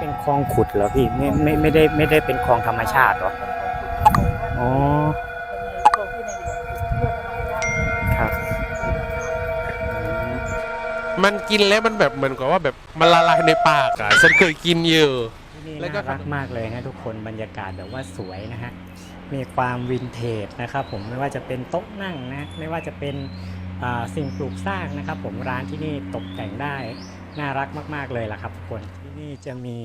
เป็นคลองขุดเหรอพี่ไม่ไม่ไม่ได้ไม่ได้เป็นคลองธรรมชาติเหรออ๋อครับอืมมันกินแล้วมันแบบเหมือนกับว่าแบบมันละลายในปากอะฉันเคยกินอยู่ที่นี่แล้วก็น่ารักมากเลยนะทุกคนบรรยากาศแบบว่าสวยนะฮะมีความวินเทจนะครับผมไม่ว่าจะเป็นโต๊ะนั่งนะไม่ว่าจะเป็นอ่าสิ่งปลูกสร้างนะครับผมร้านที่นี่ตกแต่งได้ น่ารักมาก ๆ เลยล่ะครับทุกคนที่นี่จะมี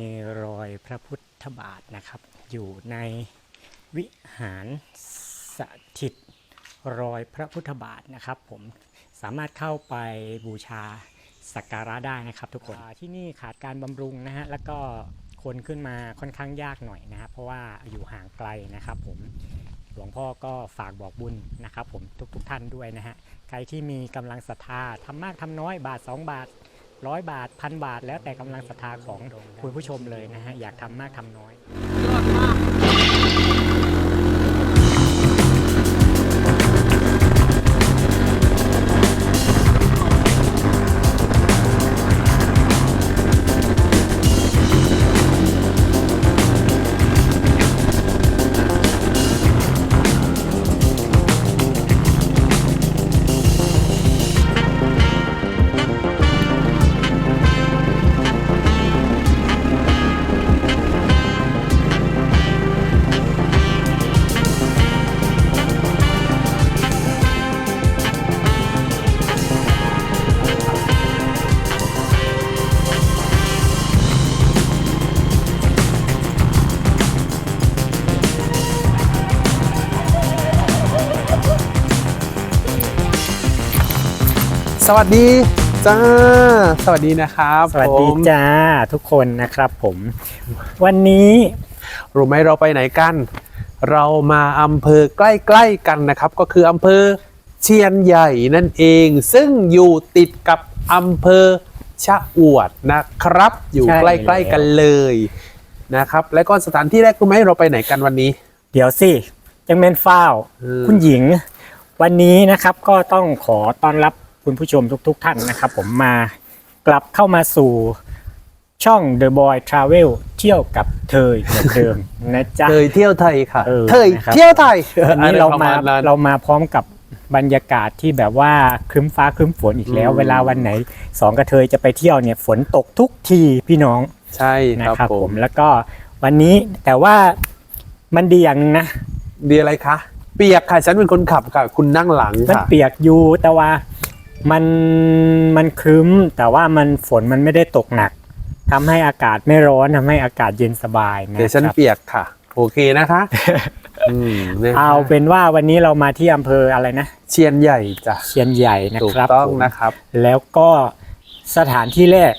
รอยพระพุทธบาทนะครับ อยู่ในวิหารสถิตรอยพระพุทธบาทนะครับ ผมสามารถเข้าไปบูชาสักการะได้นะครับ ทุกคนที่นี่ขาดการบำรุงนะฮะแล้วก็คนขึ้นมาค่อนข้างยากหน่อยนะครับ เพราะว่าอยู่ห่างไกลนะครับ ผมหลวงพ่อก็ฝากบอกบุญนะครับ ผมทุกๆทท่านด้วยนะฮะใครที่มีกำลังศรัทธาทำมากทำน้อยบาท 2 บาท ร้อยบาทพันบาท แล้วแต่กำลังศรัทธาของคุณผู้ชมเลยนะฮะอยากทำมากทำน้อย สวัสดีจ้า สวัสดีนะครับสวัสดีผมจ้าทุกคนนะครับผม วันนี้รู้ไหมเราไปไหนกัน เรามาอำเภอใกล้ๆกันนะครับ ก็คืออำเภอเชียนใหญ่นั่นเอง ซึ่งอยู่ติดกับอำเภอชะอวดนะครับ อยู่ใช่ใกล้ๆกันเลยนะครับ และก็สถานที่แรกรู้ไหมเราไปไหนกันวันนี้ เดี๋ยวสิจังเมนฟ้าว อืม คุณหญิง วันนี้นะครับก็ต้องขอต้อนรับ คุณผู้ชมทุกๆท่านนะครับ ผมมากลับเข้ามาสู่ช่อง The Boy Travel เที่ยวกับเธอเหมือนเดิมนะจ๊ะเทยเที่ยวไทยค่ะเออเทยนะครับ เที่ยวไทย วันนี้เรามาอะไรประณนั้น เรามาพร้อมกับบรรยากาศที่แบบว่าครึ้มฟ้าครึ้มฝนอีกแล้วอืมเวลาวันไหนสองกระเทยจะไปเที่ยวเนี่ยฝนตกทุกทีพี่น้องใช่นะครับผผมมแล้วก็วันนี้แต่ว่ามันดีอย่างหนึงนะ ดีอะไรคะ เปียกค่ะ ฉันเป็นคนขับค่ะ คุณนั่งหลังมันค่ะ เปียกอยู่แต่ว่า มันมันครึ้มแต่ว่ามันฝนมันไม่ได้ตกหนักทำให้อากาศไม่ร้อนทำให้อากาศเย็นสบายนะเดี๋ยวฉันครับเปียกค่ะ โอเคนะคะอืมนะคะเอาเป็นว่าวันนี้เรามาที่อำเภออะไรนะเชียนใหญ่จ้ะเชียนใหญ่นะถูกครับต้องผมนะครับ แล้วก็สถานที่แรก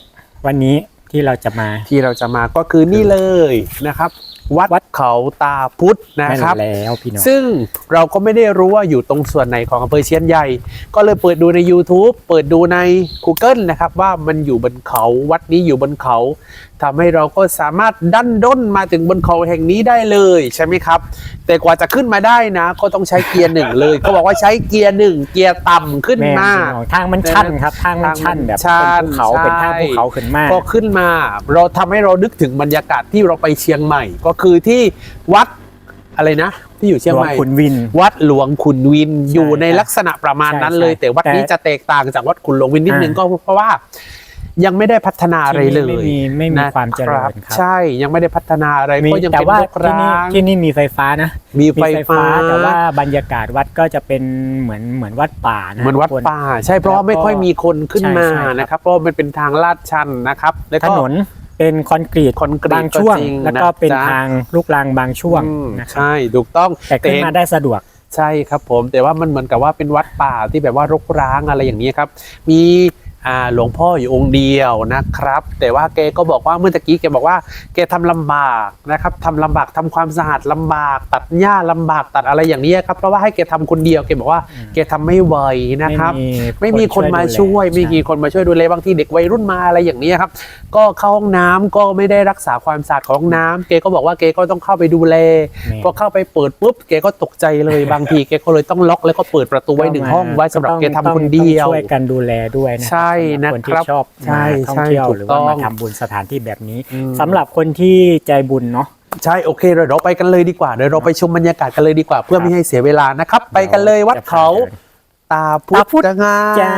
วันนี้ที่เราจะมา ที่เราจะมาก็คือนี่เลยนะครับ วัดวัดเขาตาพุธนะครับแม่นแล้วพี่น้องซึ่งเราก็ไม่ได้รู้ว่าอยู่ตรงส่วนไหนของอำเภอเชียนใหญ่ ก็เลยเปิดดูใน YouTube เปิดดูใน Google นะครับว่ามันอยู่บนเขาวัดนี้อยู่บนเขาทำให้เราก็สามารถดันด้นมาถึงบนเขาแห่งนี้ได้เลยใช่ไหมครับ แต่กว่าจะขึ้นมาได้นะ ก็ต้องใช้เกียร์หนึ่งเลยเขาบอกว่าใช้เกียร์หนึ่งเกียร์ต่ำขึ้นแม่มาพี่น้องทางมันชันครับทางมันชันแบบชัเป็นนภูเขาใช่เป็นทางภูเขาขึ้นมากก็ขึ้นมา เราทำให้เรานึกถึงบรรยากาศที่เราไปเชียงใหม่ ก็คือที่วัดอะไรนะที่อยู่เชียงหลวใหงม่ขุนวิน วัดหลวงขุนวินอยู่ในครับลักษณะประมาณนั้นใช่เลยใช่แต่วัดนี้แต่จะแตกต่างจากวัดขุนหลวงวินนิดนึงอ่าก็เพราะว่า ยังไม่ได้พัฒนาอะไรเลยที่นี่ไม่มีไม่มีนะความเจริญครับใช่ยังไม่ได้พัฒนาอะไรมีก็ยังแต่เป็นว่ารกที่นี่ร้างที่นี่มีไฟฟ้านะ มีไฟฟ้าแต่ว่าบรรยากาศวัดก็จะเป็นเหมือนเหมือนวัดป่านะเหมือนวัดทุกคนป่า ใช่เพราะว่าแล้วก็ไม่ค่อยมีคนขึ้นมาใช่ใช่ครับนะครับ เพราะว่ามันเป็นทางลาดชันนะครับแล้วถก็นนเป็นคอนกรีตคอนกรีตบางช่วงก็จริงแล้วก็เป็นนะจ๊ะทางลูกรังบางช่วงอืมนะครับใช่ถูกต้องแต่ขึ้นเห็มาได้สะดวกใช่ครับผมแต่ว่ามันเหมือนกับว่าเป็นวัดป่าที่แบบว่ารกร้างอะไรอย่างนี้ครับ มีอ่า หลวงพ่ออยู่องค์เดียวนะครับ แต่ว่าแกก็บอกว่าเมื่อตะกี้แกบอกว่าแกทำลำบากนะครับทำลำบากทำความสะอาดลำบาก ตัดหญ้าลำบากตัดอะไรอย่างนี้ครับเพราะว่าให้แกทำคนเดียวแกบอกว่าอืมแกทำไม่ไหวนะครับ ไม่ไม่มีมีคนมาช่วยไม่มีคนมาช่วยดูแลบางทีเด็กวัยรุ่นมาอะไรอย่างนี้ครับก็เข้าห้องน้ำก็ไม่ได้รักษาความสะอาดของห้องน้ำแกก็บอกว่าแกก็ต้องเข้าไปดูแลพอเข้าไปเปิดปุ๊บแกก็ตกใจเลยบางทีแกก็เลยต้องล็อกแล้วก็เปิดประตูไว้หนึ่งห้องไว้สำหรับแกทำคนเดียวต้องช่วยกันดูแลด้วยนะใช่นะคนคที่รับชอบใช่มาท่องใช่เที่ยวถูกหรือว่าต้องมาทำบุญสถานที่แบบนี้อืม สำหรับคนที่ใจบุญเนาะ ใช่โอเคเดี๋ยวเราไปกันเลยดีกว่าเดี๋ยวเราไปชมบรรยากาศกันเลยดีกว่า เพื่อครับไม่ให้เสียเวลานะครับ ไปกันเลยวัดเขา ตาพุทตาพุทธธงาจ้า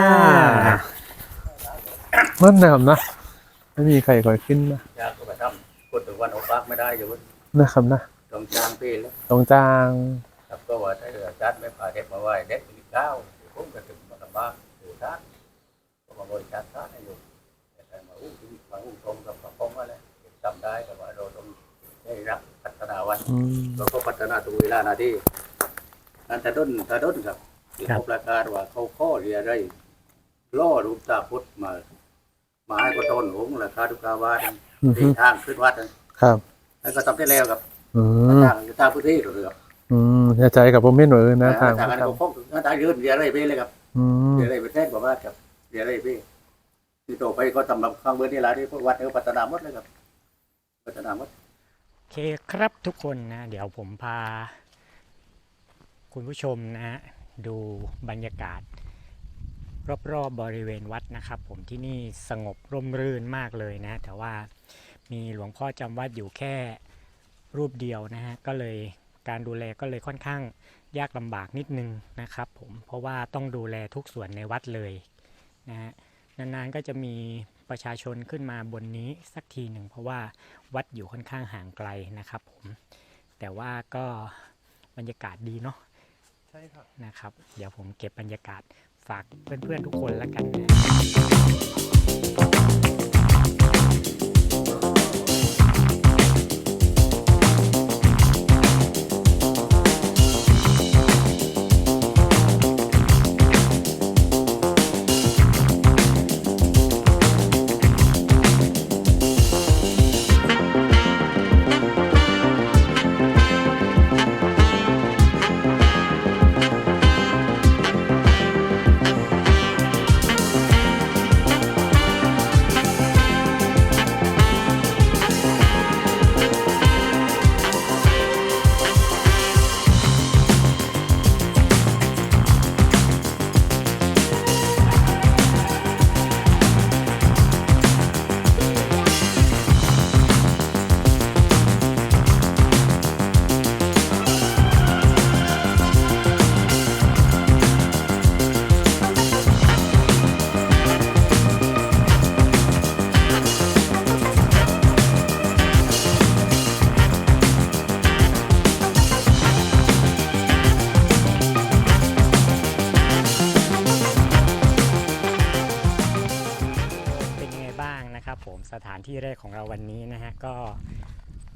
มันหนามนะ ไม่มีใครคอยขึ้นนะอยากก็ไปทำพูดถึงวันออกปากไม่ได้อยู่นะครับนะต้องจ้างพี่แล้วตรงจาง ครับก็ว่าถ้าเกิดจัดไม่พาเด็กมาไหว้เด็กอีกเก้าผมก็ถึงมาลำบากอยู่ท่านก็มาบริจาคท่านให้อยู่แต่มาอุ้มมาอุ้มตรงกับพระพงศ์อะไรจำได้แต่ว่าเราต้องได้รับ พัฒนาวันอืม เราก็พัฒนาตัวเวลาหนาที่นั่นแต่ต้นแต่ต้นครับที่ครับ เขาประกาศว่าเขาข้อเรียได้ล่อรูปตาพุทธมามาให้กระต้นหงราคาทุกกาวาดอืมที่ทางขึ้นวัดนั่นครับแล้วก็ทำได้แล้วครับอืมทางทางพื้นที่หรือครับอืมเข้าใจกับผมไม่หน่อยนะทางทางอะไรก็พบทางยืนเรียอะไรไปเลยครับอืมเรียอะไรไปแท้กว่าบ้านครับเรียอะไรไปที่โตไปก็ทำแบบข้างเบอร์นี่แหละที่พวกวัดเขาพัฒนาหมดเลยครับ พัฒนาหมดโอ เคครับทุกคนนะเดี๋ยวผมพา คุณผู้ชมนะฮะดูบรรยากาศ รอบๆบริเวณวัดนะครับ ผมที่นี่สงบร่มรื่นมากเลยนะ แต่ว่ามีหลวงพ่อจำวัดอยู่แค่รูปเดียวนะฮะก็เลยการดูแลก็เลยค่อนข้างยากลำบากนิดนึงนะครับผมเพราะว่าต้องดูแลทุกส่วนในวัดเลยนะฮะนานๆก็จะมี ประชาชนขึ้นมาบนนี้สักทีหนึ่ง เพราะว่าวัดอยู่ค่อนข้างห่างไกลนะครับผม แต่ว่าก็บรรยากาศดีเนาะใช่ครับนะครับ เดี๋ยวผมเก็บบรรยากาศฝากเพื่อนๆทุกคนแล้วกันนะ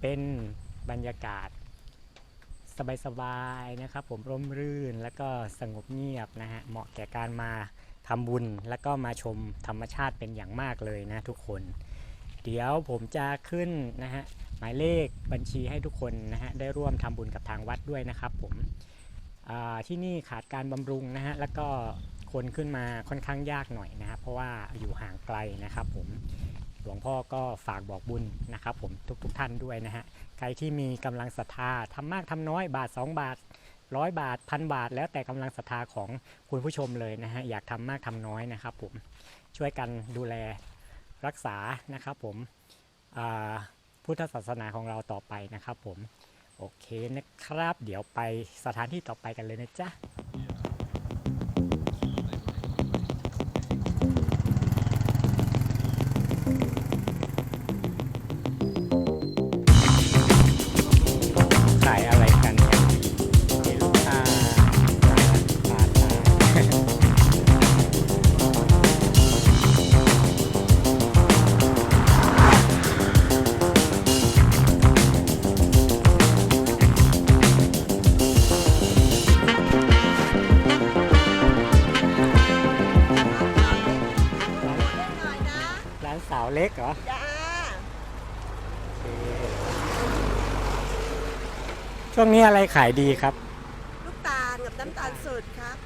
เป็นบรรยากาศสบายๆนะครับ ผมร่มรื่นแล้วก็สงบเงียบนะฮะเหมาะแก่การมาทำบุญแล้วก็มาชมธรรมชาติเป็นอย่างมากเลยนะทุกคน เดี๋ยวผมจะขึ้นนะฮะหมายเลขบัญชีให้ทุกคนนะฮะได้ร่วมทำบุญกับทางวัดด้วยนะครับผมที่นี่ขาดการบำรุงนะฮะแล้วก็คนขึ้นมาค่อนข้างยากหน่อยนะครับเพราะว่าอยู่ห่างไกลนะครับผม หลวงพ่อก็ฝากบอกบุญนะครับผมทุกๆทท่านด้วยนะฮะใครที่มีกำลังศรัทธาทำมากทำน้อยบาท 2 บาทร้อยบาทพันบาท แล้วแต่กำลังศรัทธาของคุณผู้ชมเลยนะฮะอยากทำมากทำน้อยนะครับผมช่วยกันดูแลรักษานะครับผมพุทธศาสนาของเราต่อไปนะครับผมโอเคนะครับ เดี๋ยวไปสถานที่ต่อไปกันเลยนะจ๊ะ นี้อะไรขายดีครับ ลูกตาลกับน้ำตาลสดครับ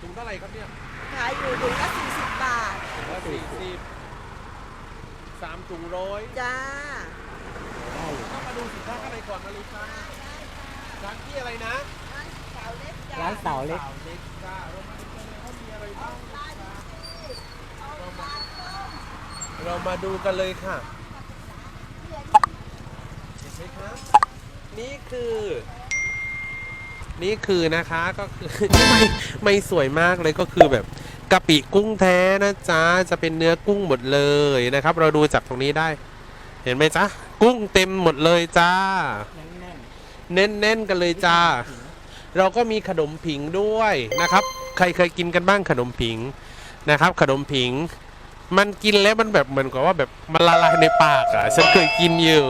ถุงเท่าไหร่ครับเนี่ยขายอยู่ถุงละ40 บาทละสี่สิบสามถุงร้อยจ้า ต้องมาดูสินค้าข้างในก่อนมาเลยครับร้านที่อะไรนะสาวเล็กจ้าร้านสาวเล็ก สาวเล็กจ้าเรามาดูกันเลยว่ามีอะไรบ้างได้ที่เอามาเรามาดูกันเลยค่ะเห็นไหมคะนี่คือ นี่คือนะคะก็คือ ไม่ไม่สวยมากเลยก็คือแบบกะปิกุ้งแท้นะจ๊ะจะเป็นเนื้อกุ้งหมดเลยนะครับ เราดูจากตรงนี้ได้ เห็นไหมจ๊ะกุ้งเต็มหมดเลยจ้า แน่นเน้นๆกันเลยจ้า เราก็มีขนมผิงด้วยนะครับ ใครเคยกินกันบ้างขนมผิงนะครับ ขนมผิง มันกินแล้วมันแบบเหมือนกับว่าแบบมันละลายในปากอะฉันเคยกินอยู่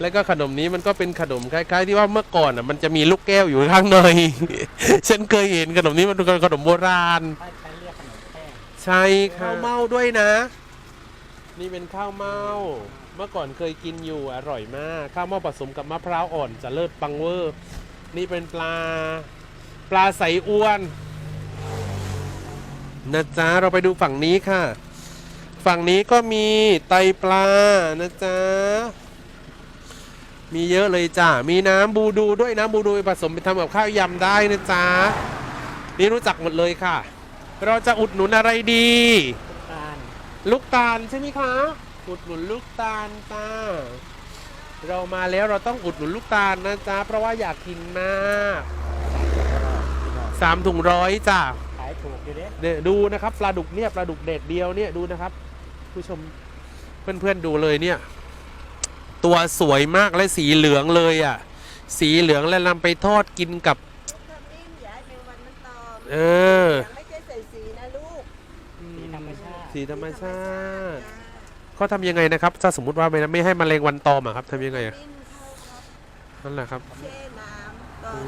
แล้วก็ขนมนี้มันก็เป็นขนมคล้ายๆ ที่ว่าเมื่อก่อนอะมันจะมีลูกแก้วอยู่ข้างใน ฉันเคยเห็นขนมนี้มันเป็นขนมโบราณๆถ้าใช้เรียกขนมแป้งใช่ข้าวเม่าด้วยนะ นี่เป็นข้าวเม่าเมื่อก่อนเคยกินอยู่อร่อยมาก ข้าวเม่าผสมกับมะพร้าวอ่อนจะเลิศปังเวอร์ นี่เป็นปลาปลาใสอ้วนนะจ๊ะเราไปดูฝั่งนี้ค่ะ ฝั่งนี้ก็มีไตปลานะจ๊ะ มีเยอะเลยจ้ะมีน้ำบูดูด้วยน้ำบูดูไปผสมไปทำกับข้าวยำได้นะจ๊ะนี่รู้จักหมดเลยค่ะ เราจะอุดหนุนอะไรดี ตาลลูกตาลใช่ไหมคะ อุดหนุนลูกตาลจ้า เรามาแล้วเราต้องอุดหนุนลูกตาลนะจ๊ะเพราะว่าอยากกินมากสามถุงร้อยจ้ะขายถูกอยู่เด้เนี่ยดูนะครับปลาดุกเนี่ยปลาดุกเด็ดเดียวเนี่ยดูนะครับ ผู้ชมเพื่อนๆดูเลยเนี่ย ตัวสวยมากและสีเหลืองเลยอะ สีเหลืองแล้วนำไปทอดกินกับลูกทำนิ่มอย่าให้แมงวันมันตอมเออแต่ไม่ใช่ใส่สีนะลูกสีธรรมชาติ สีธรรมชาติจ้าเขาทำยังไงนะครับ ถ้าสมมติว่าไม่ไม่ให้แมลงวันตอมอะครับทำยังไงอะนิ่มเข้าครับนั่นแหละครับ แช่น้ำก่อน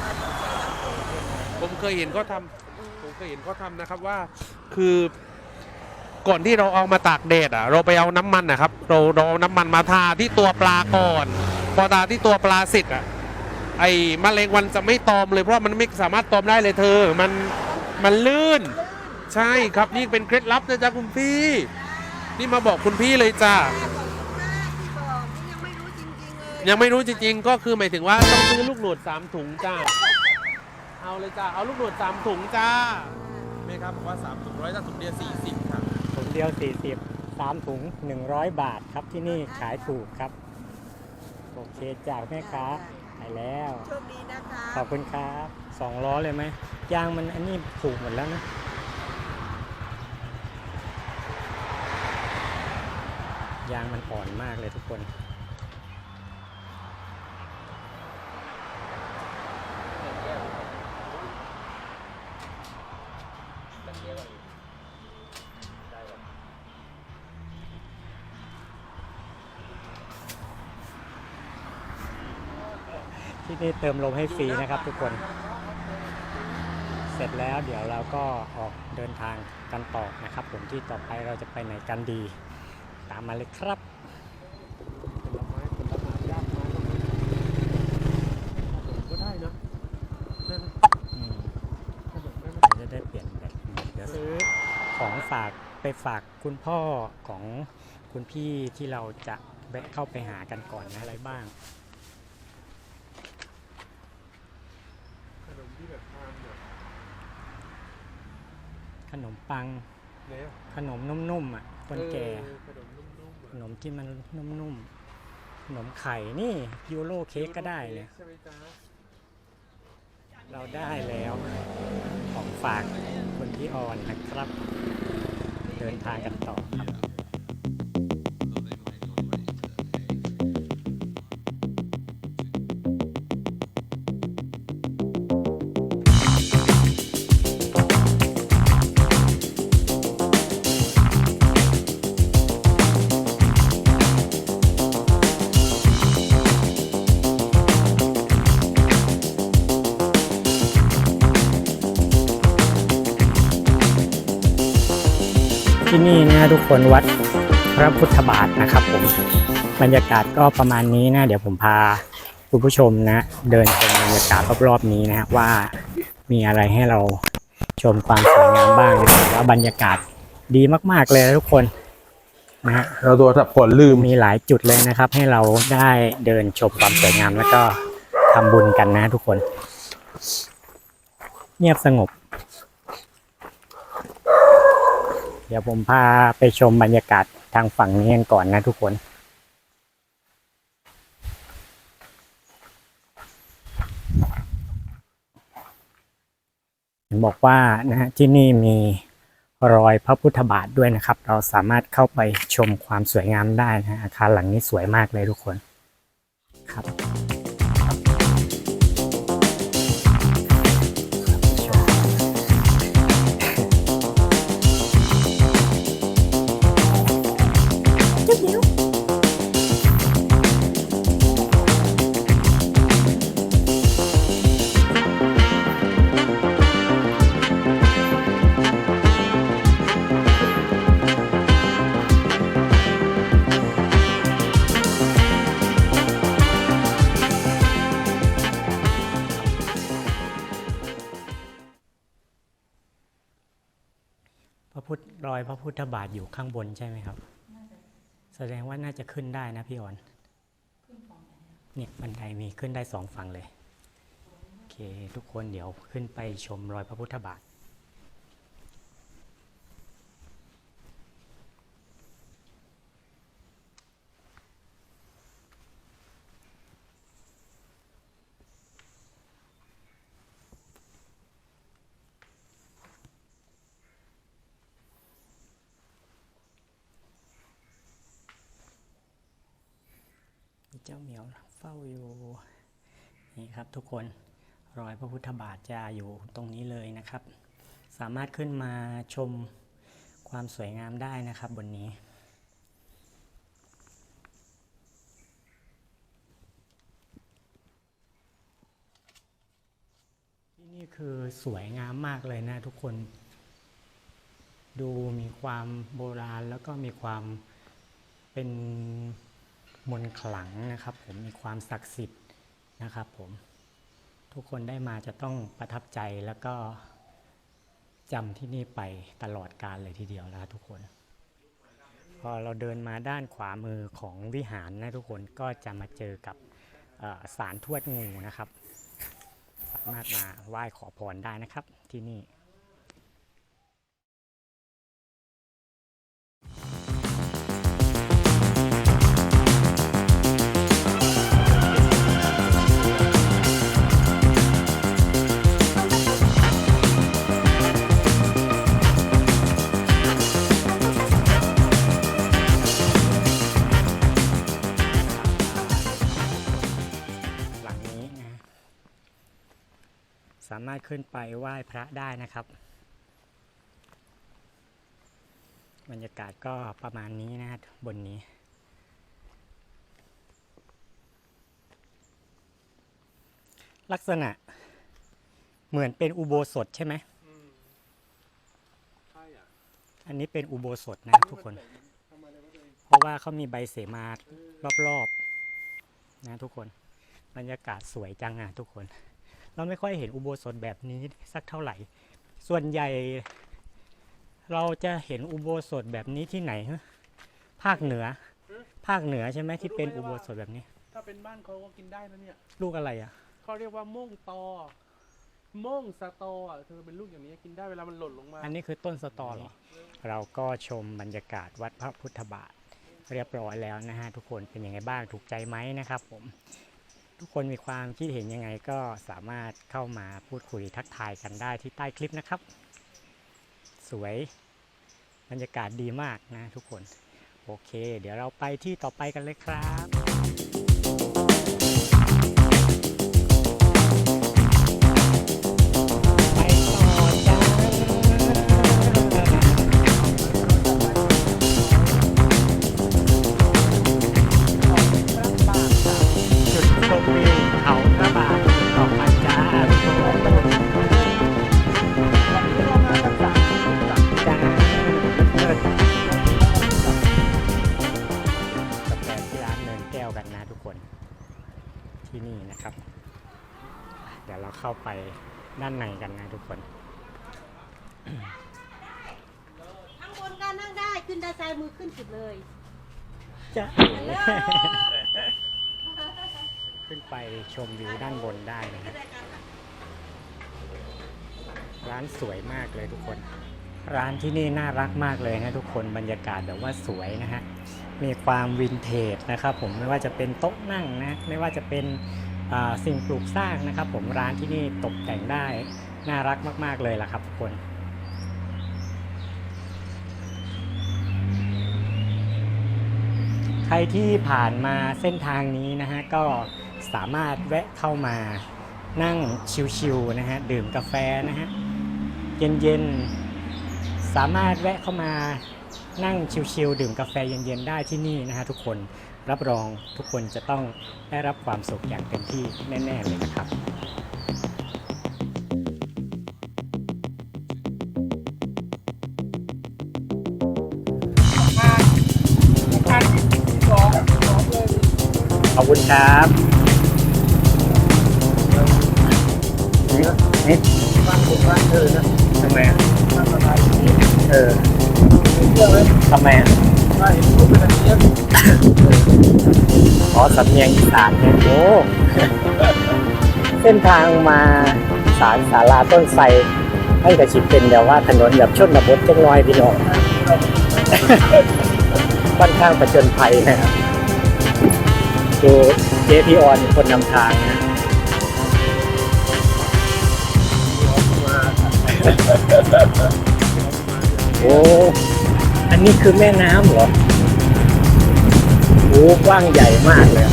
ก่อนต้องแช่น้ำเกลือผมเคยเห็นเขาทำผมเคยเห็นเขาทำนะครับว่า คือ ก่อนที่เราเอามาตากแดดอะ เราไปเอาน้ำมันนะครับ เราเราเอาน้ำมันมาทาที่ตัวปลาก่อน พอทาที่ตัวปลาเสร็จอะ ไอ้แมลงวันจะไม่ตอมเลยเพราะมันไม่สามารถตอมได้เลยเธอ มันมันลื่น ใช่ครับนี่เป็นเคล็ดลับนะจ๊ะคุณพี่ นี่มาบอกคุณพี่เลยจ้ายังไม่รู้จริงๆเลยยังไม่รู้จริงๆก็คือหมายถึงว่าต้องซื้อลูกหนวดสามถุงจ้า เอาเลยจ้า เอาลูกหนวดสามถุงจ้าแม่ครับบอกว่าสามถุงร้อยถ้าถุงเดียวสี่สิบ เดียว 40 3 ถุง 100 บาทครับที่นี่ขายถูกครับ โอเคจากแม่ค้าขายแล้ว โชคดีนะคะขอบคุณครับสองล้อเลยไหมยางมันอันนี้ผูกหมดแล้วนะยางมันอ่อนมากเลยทุกคน นี่เติมลมให้ฟรีนะครับทุกคน เสร็จแล้วเดี๋ยวเราก็ออกเดินทางกันต่อนะครับ ผมที่ต่อไปเราจะไปไหนกันดี ตามมาเลยครับผลไม้ผลไม้ยากไม้ก็ได้นะได้ไหมอืมขนมได้ไหมเดี๋ยวจะได้เปลี่ยนแบบเดี๋ยวซื้อของฝากไปฝากคุณพ่อของคุณพี่ที่เราจะแวะเข้าไปหากันก่อนนะอะไรบ้าง ขนมที่แบบทานแบบ ขนมปังเนี่ยขนมนุ่มๆอะ คนแก่ เออขนมนุ่มๆขอะนมที่มันนุ่มๆ ขนมไข่นี่ยูโรเค้กก็ได้เลยใช่ไหมจ๊ะเราได้แล้วของฝากคุณพี่ออนนะครับ เดินทางกันต่อค ที่นี่นะทุกคนวัดพระพุทธบาทนะครับผมบรรยากาศก็ประมาณนี้นะ เดี๋ยวผมพาคุณผู้ชมนะ เดินชมบรรยากาศรอบๆนี้นะฮะว่ามีอะไรให้เราชมความสวยงามบ้างนะว่าบรรยากาศดีมากๆเลยนะทุกคนนะฮะเราตัวสับก่อนลืมมีหลายจุดเลยนะครับ ให้เราได้เดินชมความสวยงามแล้วก็ทำบุญกันนะทุกคน เงียบสงบ เดี๋ยวผมพาไปชมบรรยากาศทางฝั่งนี้กันก่อนนะทุกคน บอกว่านะที่นี่มีรอยพระพุทธบาทด้วยนะครับ เราสามารถเข้าไปชมความสวยงามได้นะฮะอาคารหลังนี้สวยมากเลยทุกคนครับ ระพุทธรอยพระพุทธบาทอยู่ข้างบนใช่ไหมครับ แสดงว่าน่าจะขึ้นได้นะพี่ออนเนี่ยบันไดมีขึ้นได้สองฝั่งเลย โอเค ทุกคนเดี๋ยวขึ้นไปชมรอยพระพุทธบาท จ้าเหมียวเฝ้าอยู่นี่ครับทุกคนรอยพระพุทธบาทจะอยู่ตรงนี้เลยนะครับ สามารถขึ้นมาชมความสวยงามได้นะครับบนนี้ ที่นี่คือสวยงามมากเลยนะทุกคน ดูมีความโบราณแล้วก็มีความเป็น มนต์ขลังนะครับ ผมมีความศักดิ์สิทธิ์นะครับ ผมทุกคนได้มาจะต้องประทับใจแล้วก็จำที่นี่ไปตลอดกาลเลยทีเดียวนะทุกคน พอเราเดินมาด้านขวามือของวิหารนะทุกคนก็จะมาเจอกับสารทวดงูนะครับ สามารถมาไหว้ขอพรได้นะครับที่นี่ารถขึ้นไปไหว้พระได้นะครับ บรรยากาศก็ประมาณนี้นะบนนี้ ลักษณะเหมือนเป็นอุโบสถใช่ไหมใช่อันนี้เป็นอุโบสถนะทุกคน เพราะว่าเขามีใบเสมารอบๆนะทุกคน บรรยากาศสวยจังอะทุกคน เราไม่ค่อยเห็นอุโบสถแบบนี้สักเท่าไหร่ ส่วนใหญ่ เราจะเห็นอุโบสถแบบนี้ที่ไหนฮะภาคเหนือ ภาคเหนือใช่ไหมที่เป็นอุโบสถแบบนี้ ถ้าเป็นบ้านเขาก็กินได้นะเนี่ยลูกอะไรอะ เขาเรียกว่าม่งตอม่งสตออะเธอเป็นลูกอย่างนี้กินได้เวลามันหล่นลงมา อันนี้คือต้นสตอเหรอ เราก็ชมบรรยากาศวัดพระพุทธบาท เรียบร้อยแล้วนะฮะทุกคนเป็นยังไงบ้างถูกใจไหมนะครับผม ทุกคนมีความคิดเห็นยังไงก็สามารถเข้ามาพูดคุยทักทายกันได้ที่ใต้คลิปนะครับ สวยบรรยากาศดีมากนะทุกคน โอเค เดี๋ยวเราไปที่ต่อไปกันเลยครับ ที่นี่น่ารักมากเลยนะทุกคนบรรยากาศแบบว่าสวยนะฮะมีความวินเทจนะครับผมไม่ว่าจะเป็นโต๊ะนั่งนะไม่ว่าจะเป็นสิ่งปลูกสร้างนะครับ ผมร้านที่นี่ตกแต่งได้น่ารักมาก ๆ เลยล่ะครับทุกคนใครที่ผ่านมาเส้นทางนี้นะฮะก็สามารถแวะเข้ามานั่งชิวๆนะฮะดื่มกาแฟนะฮะเย็นๆ สามารถแวะเข้ามานั่งชิวๆดื่มกาแฟเย็นๆได้ที่นี่นะฮะทุกคนรับรองทุกคนจะต้องได้รับความสุขอย่างเต็มที่แน่ ๆ เลยนะครับขอบคุณครับนี่นี่บ้านผมบ้านเธอนะทำไมอะบ้านสบายดี เออเชื่อไหมทำไมอะว่าเห็นพูดเป็นอะไรเยอะอ๋อสำเนียงอีสานเนี่ยโอ้เส้นทางมาสารสาราต้นไทรให้กับชิปเป็นแบบว่าถนนแบบชนบทจังน้อยพี่น้องค่อนข้างประจนภัยนะครับดูเจพีออนคนนำทางนะ โอ้ อันนี้คือแม่น้ำเหรอ โอ้กว้างใหญ่มากเลย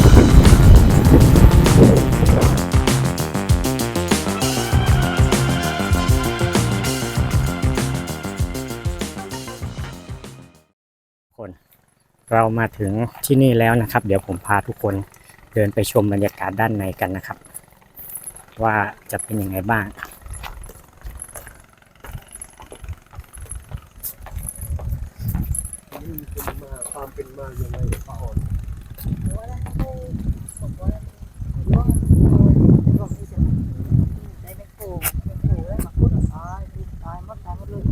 คนเรามาถึงที่นี่แล้วนะครับ เดี๋ยวผมพาทุกคนเดินไปชมบรรยากาศด้านในกันนะครับ ว่าจะเป็นยังไงบ้างความเป็นมายังไงป้าอ่อน หัวแล้วเขาบอกว่าหัวหัวนี่จะได้ไม่โผล่ไม่โผ ล่แล้วมาพูดตายตายมดตายมดเลย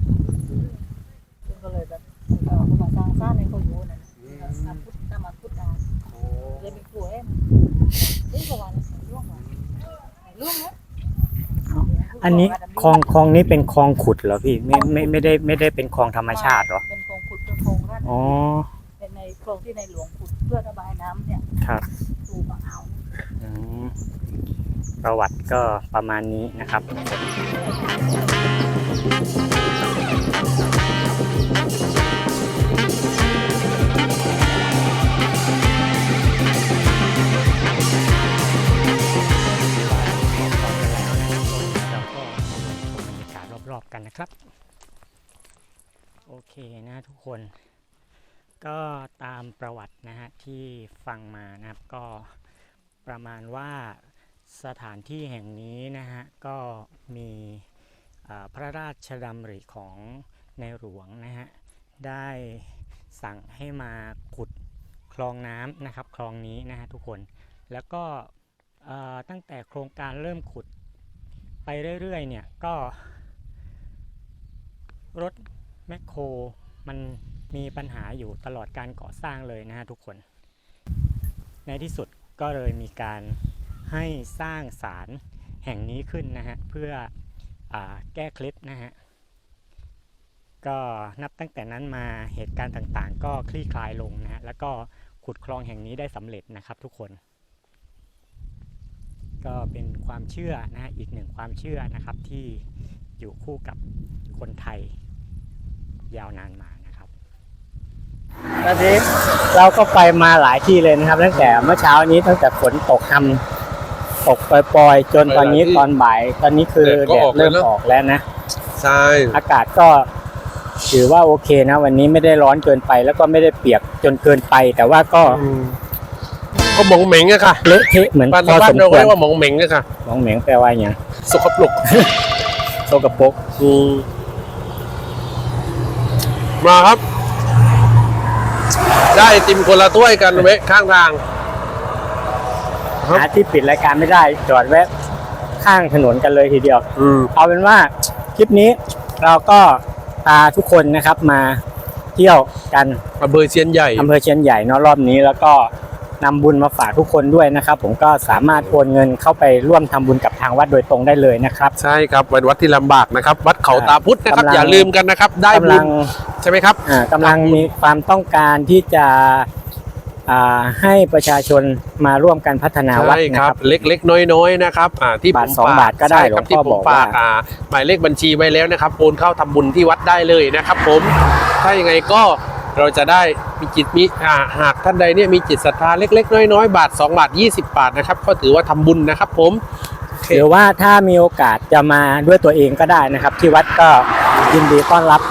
จึงก็เลยแบบเขามาสร้างสร้างในคนอยู่นั่นมาพูดถ้ามาพูดได้เลยไม่โผล่เอนอันนี้คลองคลองนี้เป็นคลองขุดเหรอพี่ไม่ไม่ไม่ได้ไม่ได้เป็นคลองธรรมชาติเหรอเป็นโครงขุดเป็นโครงราดอ๋อ เป็นในโครงที่ในหลวงขุดเพื่อระบายน้ำเนี่ยครับสู่มะเอาอืมประวัติก็ประมาณนี้นะครับ เราก็ชมบรรยากาศรอบๆกันนะครับ โอเคนะทุกคน ก็ตามประวัตินะฮะที่ฟังมานะครับก็ประมาณว่าสถานที่แห่งนี้นะฮะก็มีพระราชดำริของในหลวงนะฮะได้สั่งให้มาขุดคลองน้ำนะครับคลองนี้นะฮะทุกคนแล้วก็ตั้งแต่โครงการเริ่มขุดไปเรื่อยๆเนี่ยก็รถแมคโครมัน มีปัญหาอยู่ตลอดการก่อสร้างเลยนะฮะทุกคน ในที่สุดก็เลยมีการให้สร้างศาลแห่งนี้ขึ้นนะฮะเพื่ออแก้เคล็ดนะฮะก็นับตั้งแต่นั้นมาเหตุการณ์ต่างๆ ก็คลี่คลายลงนะฮะแล้วก็ขุดคลองแห่งนี้ได้สำเร็จนะครับทุกคน ก็เป็นความเชื่อนะฮะอีกหนึ่งความเชื่อนะครับที่อยู่คู่กับคนไทยยาวนานมา ตอนนี้เราก็ไปมาหลายที่เลยนะครับ ตั้งแต่เมื่อเช้านี้ตั้งแต่ฝนตกทำตกปล่อยๆ จนตอนนี้ตอนบ่าย ตอนนี้คือแดดเริ่มออกแล้วนะใช่อากาศก็ถือว่าโอเคนะ วันนี้ไม่ได้ร้อนเกินไป แล้วก็ไม่ได้เปียกจนเกินไป แต่ว่าก็ก็หมองเหม็งอะค่ะเละเทะเหมือนบ้านพอบ้าสนมเราควรเรียกว่าหมองเหม็งอะค่ะมองเหม็งแปลว่าอย่างสกปรกโซกปรกอืมมาครับ ได้ไอติมคนละถ้วยกันเวะข้างทาง ครับ หาที่ปิดรายการไม่ได้จอดแวะข้างถนนกันเลยทีเดียว อืม เอาเป็นว่าคลิปนี้เราก็พาทุกคนนะครับมาเที่ยวกันอำเภอเชียนใหญ่ อำเภอเชียนใหญ่เนอะรอบนี้แล้วก็ นำบุญมาฝากทุกคนด้วยนะครับ ผมก็สามารถโอนเงินเข้าไปร่วมทำบุญกับทางวัดโดยตรงได้เลยนะครับ ใช่ครับวันวัดที่ลำบากนะครับ วัดเขาตาพุธนะครับกำลังอย่าลืมกันนะครับ ได้กำบุลัญงใช่ไหมครับอ่ากำลังมีความต้องการที่จะอ่าให้ประชาชนมาร่วมกันพัฒนาวัดใช่นะคครัรับบเล็กๆ น้อยๆนะครับอ่าที่บาทผมสองฝบาทก็ได้ใช่ครับหลวงพ่อที่ผมบอกว่าฝากอ่าหมายเลขบัญชีไว้แล้วนะครับโอนเข้าทำบุญที่วัดได้เลยนะครับ ผมถ้ายังไงก็ เราจะได้มีจิตมีอ่าหากท่านใดเนี่ยมีจิตศรัทธาเล็ก ๆ น้อยๆบาท 2 บาท 20 บาทนะครับ ก็ถือว่าทำบุญนะครับผมโอเคหรือว่าถ้ามีโอกาสจะมาด้วยตัวเองก็ได้นะครับ ที่วัดก็ยินดีต้อนรับ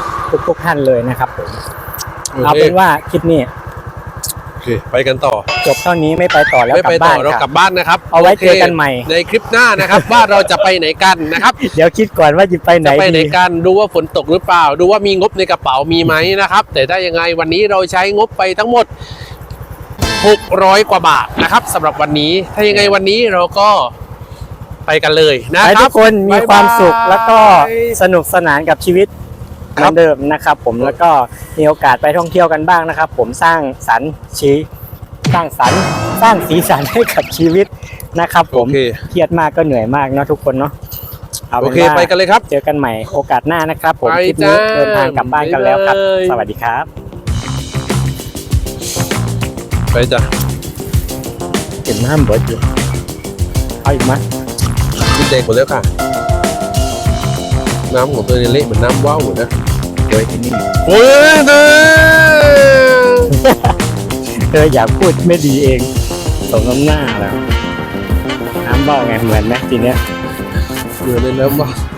ทุกๆท่านเลยนะครับผมเอาเป็นว่าคลิปนี้โอ เค ไปกันต่อ จบเท่านี้ไม่ไปต่อแล้วไม่กลัไปบต่บ้าอนเราคกรัลับบบ้านนะครับเอาไว้โคเจอกันใหม่ ในคลิปหน้านะครับ ว่าเราจะไปไหนกันนะครับ เดี๋ยวคิดก่อนว่าจะไปไหนจะไปไหนดี กันดูว่าฝนตกหรือเปล่า ดูว่ามีงบในกระเป๋ามีไหมนะครับ แต่ถ้ายังไงวันนี้เราใช้งบไปทั้งหมด 600 กว่าบาทนะครับสำหรับวันนี้ ถ้ายังไงวันนี้เราก็ไปกันเลยนะให้คทุรับกคนมีความสุขบ๊ายบายแล้วก็สนุกสนานกับชีวิต เหครัมือบนเดิมนะครับผมแล้วก็มีโอกาสไปท่องเที่ยวกันบ้างนะครับ ผมสร้างสรรค์ชีสร้างสรรค์สร้างสีสันให้กับชีวิตนะครับผโอมเคเครียดมากก็เหนื่อยมากเนาะทุกคนเนาะเอาโอเป็นเคว่าไปกันเลยครับ เจอกันใหม่โอกาสหน้านะครับ ผมไปคลิปนี้จ้าเดินทางกลับบ้านกันแล้วครับบ๊ายบายสวัสดีครับ ไปจ้ะเห็นน้ำเบิดอยู่เอาอีกไหมกินแดงหมดแล้วค่ะ น้ำของตัวนี้เละเหมือนน้ำว่าวหมดนะเดี๋ยวที่นี่โอ้ยเด้อเธออยากพูดไม่ดีเองสมน้ำหน้าแล้วน้ำเบ้าไงเหมือนไหมทีเนี้ยเหมือนในน้ำว่าว